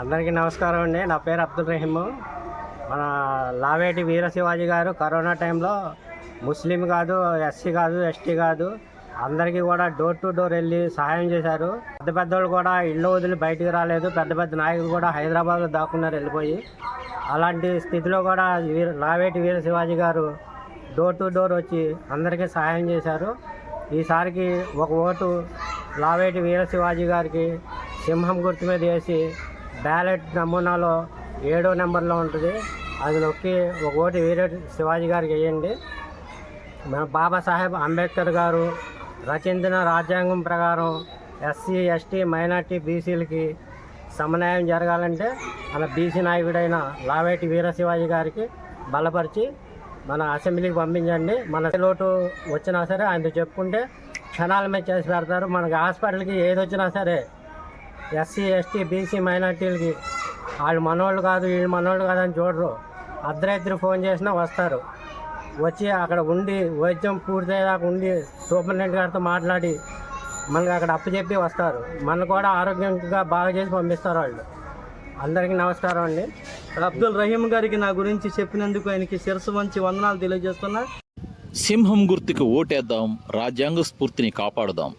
అందరికీ నమస్కారం అండి. నా పేరు అబ్దుల్ రహీమ్. మన లావేటి వీర శివాజీ గారు కరోనా టైంలో ముస్లిం కాదు ఎస్సీ కాదు ఎస్టీ కాదు అందరికీ కూడా డోర్ టు డోర్ వెళ్ళి సహాయం చేశారు. పెద్ద పెద్దోళ్ళు కూడా ఇళ్ళు వదిలి బయటికి రాలేదు. పెద్ద పెద్ద నాయకులు కూడా హైదరాబాద్లో దాక్కున్నారు వెళ్ళిపోయి. అలాంటి స్థితిలో కూడా వీర లావేటి వీర శివాజీ గారు డోర్ టు డోర్ వచ్చి అందరికీ సహాయం చేశారు. ఈసారికి ఒక ఓటు లావేటి వీర శివాజీ గారికి సింహం గుర్తు మీద వేసి బ్యాలెట్ నమూనాలో ఏడో నెంబర్లో ఉంటుంది. అది నొక్కి ఒక ఓటు వీర శివాజీ గారికి వేయండి. మన బాబాసాహెబ్ అంబేద్కర్ గారు రచించిన రాజ్యాంగం ప్రకారం ఎస్సీ ఎస్టీ మైనార్టీ బీసీలకి సమన్వయం జరగాలంటే మన బీసీ నాయకుడైన లావేటి వీరశివాజీ గారికి బలపరిచి మన అసెంబ్లీకి పంపించండి. మన లోటు వచ్చినా సరే ఆయన చెప్పుకుంటే క్షణాల మీద చేసి పెడతారు. మనకి హాస్పిటల్కి ఏది వచ్చినా సరే ఎస్సీ ఎస్టీ బీసీ మైనార్టీలకి. వాళ్ళు మనోళ్ళు కాదు వీళ్ళు మనోళ్ళు కాదు అని చూడరు. అర్ధరాత్రి ఫోన్ చేసినా వస్తారు. వచ్చి అక్కడ ఉండి వైద్యం పూర్తయ్యేదాకా ఉండి సూపరింటెండెంట్ గారితో మాట్లాడి మనకి అక్కడ అప్పచెప్పి వస్తారు. మన కూడా ఆరోగ్యంగా బాగా చేసి పంపిస్తారు వాళ్ళు. అందరికీ నమస్కారం అండి. అబ్దుల్ రహీం గారికి నా గురించి చెప్పినందుకు ఆయనకి శిరస్సు వంచి వందనాలు తెలియజేస్తున్నా. సింహం గుర్తుకు ఓటేద్దాం రాజ్యాంగ స్ఫూర్తిని కాపాడుదాం.